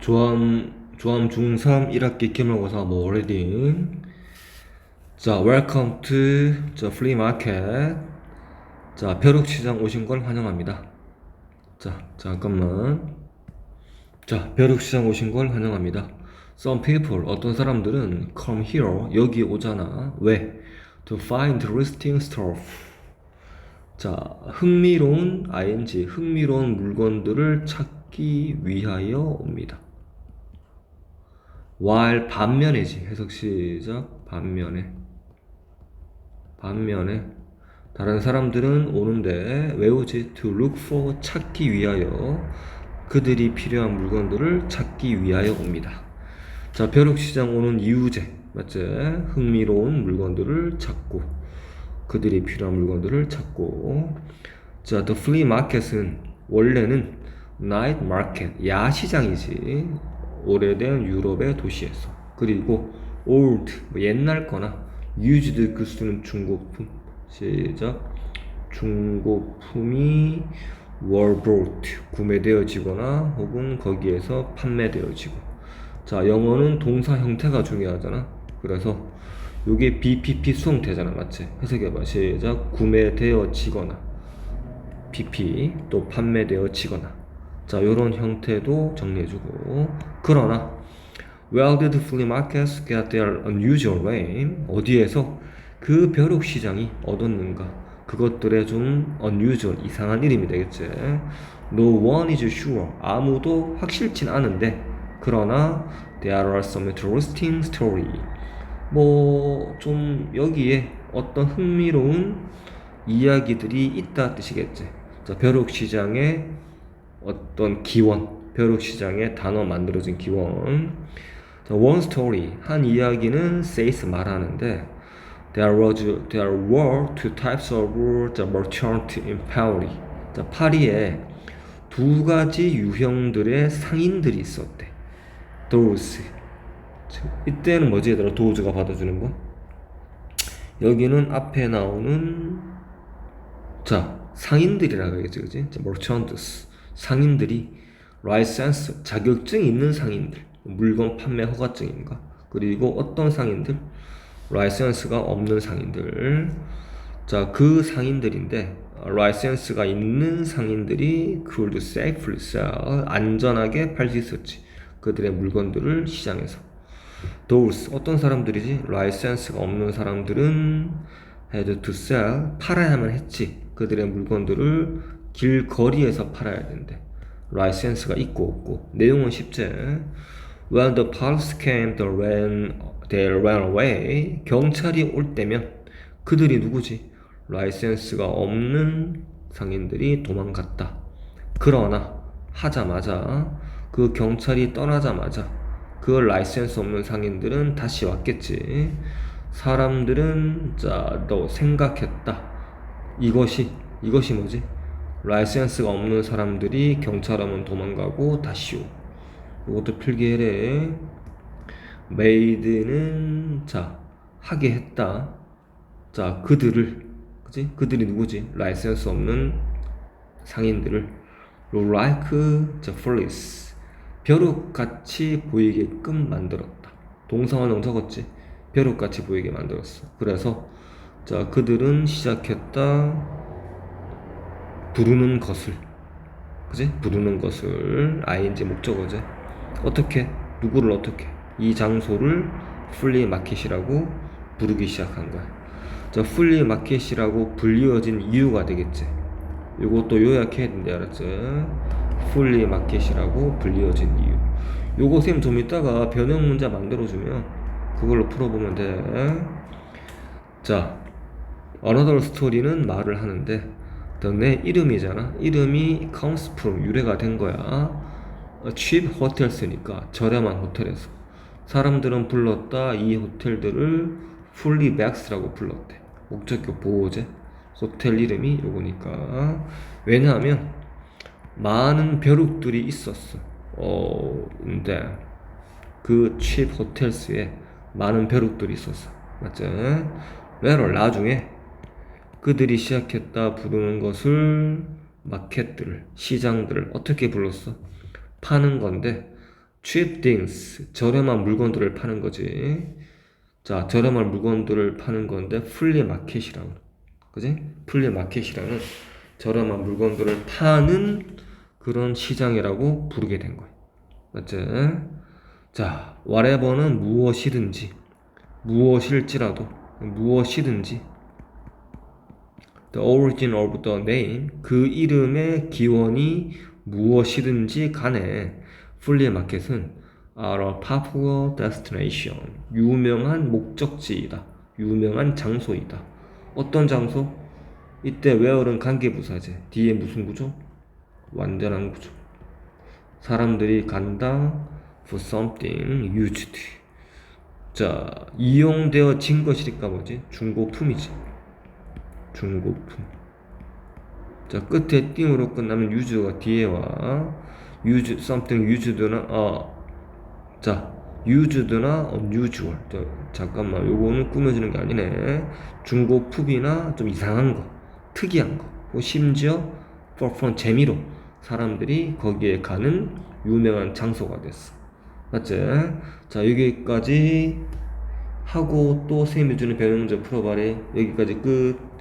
조함 조함 중3 1학기 기말고사 뭐 리딩 자 웰컴 투 자 플리 마켓 자 벼룩시장 오신 걸 환영합니다. 자 잠깐만. 자 벼룩시장 오신 걸 환영합니다. Some people 어떤 사람들은 come here 여기 오잖아. 왜? To find interesting stuff. 자, 흥미로운 ing, 흥미로운 물건들을 찾기 위하여 옵니다. While 반면에지 해석 시작 반면에. 반면에. 다른 사람들은 오는데 왜 오지? to look for 찾기 위하여. 그들이 필요한 물건들을 찾기 위하여 옵니다. 자, 벼룩시장 오는 이유제. 맞지? 흥미로운 물건들을 찾고. 그들이 필요한 물건들을 찾고. 자, the flea market은 원래는 night market 야시장이지 오래된 유럽의 도시에서 그리고 old 뭐 옛날 거나 used 그 수는 중고품 시작. 중고품이 were brought 구매되어지거나 혹은 거기에서 판매되어지고. 자 영어는 동사 형태가 중요하잖아. 그래서 요게 BPP 수동태잖아 맞지 해석해봐. 시작. 구매되어지거나 PP 또 판매되어지거나 자 요런 형태도 정리해주고 그러나 Where did flea markets get their unusual name? 어디에서 그 벼룩 시장이 얻었는가? 그것들의 좀 unusual 이상한 이름이 되겠지. No one is sure. 아무도 확실치 않은데 그러나 there are some interesting story. 뭐 좀 여기에 어떤 흥미로운 이야기들이 있다 뜻이겠지. 자, 벼룩 시장의 어떤 기원, 벼룩 시장의 단어 만들어진 기원. 자, one story 한 이야기는 says 말하는데 there was there were two types of the merchant in Paris. 자, 파리에 두 가지 유형들의 상인들이 있었대. those 이때는 뭐지 얘들아 도우즈가 받아주는 거 여기는 앞에 나오는 자 상인들이라고 하겠지 그지 자, merchants 상인들이 라이센스 자격증 있는 상인들 물건 판매 허가증인가? 그리고 어떤 상인들? 라이센스가 없는 상인들. 자 그 상인들인데 라이센스가 있는 상인들이 could safely sell 안전하게 팔 수 있었지 그들의 물건들을 시장에서. those 어떤 사람들이지? 라이센스가 없는 사람들은 had to sell 팔아야만 했지 그들의 물건들을 길거리에서 팔아야 된대 라이센스가 있고 없고 내용은 쉽지 when the police came they ran they ran away 경찰이 올 때면 그들이 누구지 라이센스가 없는 상인들이 도망갔다 그러나 하자마자 그 경찰이 떠나자마자 그 라이센스 없는 상인들은 다시 왔겠지. 사람들은 자, 너 생각했다. 이것이 이것이 뭐지? 라이센스가 없는 사람들이 경찰 하면 도망가고 다시 오. 이것도 필기해래. 메이드는 자 하게 했다. 자 그들을 그지? 그들이 누구지? 라이센스 없는 상인들을 like the police 벼룩같이 보이게끔 만들었다. 동사원형 적었지. 벼룩같이 보이게 만들었어. 그래서 자 그들은 시작했다. 부르는 것을 그지? 부르는 것을 ing 목적어제 어떻게 누구를 어떻게 이 장소를 풀리 마켓이라고 부르기 시작한 거야. 자 풀리 마켓이라고 불리워진 이유가 되겠지. 요것도 요약해야 된다 알았지? 풀리 마켓이라고 불리워진 이유. 요거 쌤 좀 이따가 변형 문제 만들어주면 그걸로 풀어보면 돼. 자, another story는 말을 하는데 내 이름이잖아. 이름이 comes from 유래가 된 거야. cheap hotels니까 저렴한 호텔에서 사람들은 불렀다 이 호텔들을 fully backs라고 불렀대. 목적격 보호제. 호텔 이름이 요거니까. 왜냐하면 많은 벼룩들이 있었어. 어, 근데 그칩 호텔스에 많은 벼룩들이 있었어. 맞지? 왜로 나중에 그들이 시작했다 부르는 것을 마켓들을 시장들을 어떻게 불렀어? 파는 건데 cheap things 저렴한 물건들을 파는 거지. 자, 저렴한 물건들을 파는 건데 플리 마켓이라고. 그지? 플리 마켓이라는 저렴한 물건들을 파는 그런 시장이라고 부르게 된 거야. 맞지? 자, whatever는 무엇이든지 무엇일지라도 무엇이든지 The origin of the name 그 이름의 기원이 무엇이든지 간에 플리 마켓은 are a popular destination 유명한 목적지이다 유명한 장소이다 어떤 장소? 이때 where는 관계부사제 뒤에 무슨 구조? 완전한 구조 사람들이 간다 for something used 자 이용되어진 것이니까 뭐지? 중고품이지 중고품. 자, 끝에 띵으로 끝나면 use가 뒤에 와. use something used나 어. 자, used나 unusual. 저, 잠깐만. 요거는 꾸며주는 게 아니네. 중고품이나 좀 이상한 거, 특이한 거. 뭐 심지어 for fun 재미로 사람들이 거기에 가는 유명한 장소가 됐어. 맞지? 자, 여기까지 하고 또 쌤이 주는 변형적 풀어봐래. 여기까지 끝.